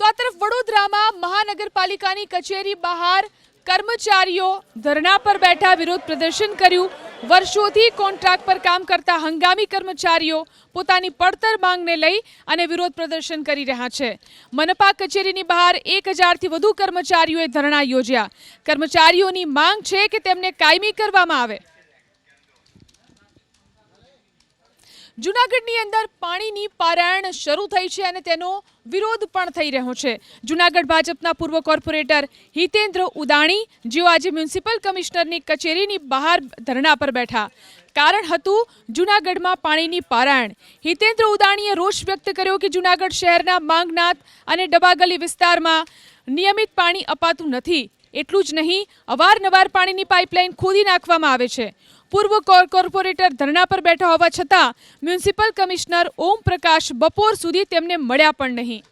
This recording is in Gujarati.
તો આ તરફ વડોદરામાં મહાનગરપાલિકાની કચેરી બહાર કર્મચારીઓ ધરણા પર બેઠા વિરોધ પ્રદર્શન કર્યું. વર્ષોથી કોન્ટ્રાક્ટ પર કામ કરતા હંગામી કર્મચારીઓ પોતાની પડતર માંગને લઈ અને વિરોધ પ્રદર્શન કરી રહ્યા છે. મનપા કચેરીની બહાર એક હજારથી વધુ કર્મચારીઓએ ધરણા યોજ્યા. કર્મચારીઓની માંગ છે કે તેમને કાયમી કરવામાં આવે. જુનાગઢની અંદર પાણીની પારાયણ શરૂ થઈ છે અને તેનો વિરોધ પણ થઈ રહ્યો છે. જુનાગઢ ભાજપના પૂર્વ કોર્પોરેટર હિતેન્દ્ર ઉદાણી, જેઓ આજે મ્યુનિસિપલ કમિશનરની કચેરીની બહાર ધરણા પર બેઠા. કારણ હતું જુનાગઢમાં પાણીની પારાયણ. હિતેન્દ્ર ઉદાણીએ રોષ વ્યક્ત કર્યો કે જુનાગઢ શહેરના માંગનાથ અને ડબાગલી વિસ્તારમાં નિયમિત પાણી અપાતું નથી. એટલું જ નહીં, અવારનવાર પાણીની પાઇપલાઇન ખોદી નાખવામાં આવે છે. પૂર્વ કોર કોર્પોરેટર ધરણા પર બેઠા હોવા છતાં મ્યુનિસિપલ કમિશનર ઓમ પ્રકાશ બપોર સુધી તેમને મળ્યા પણ નહીં.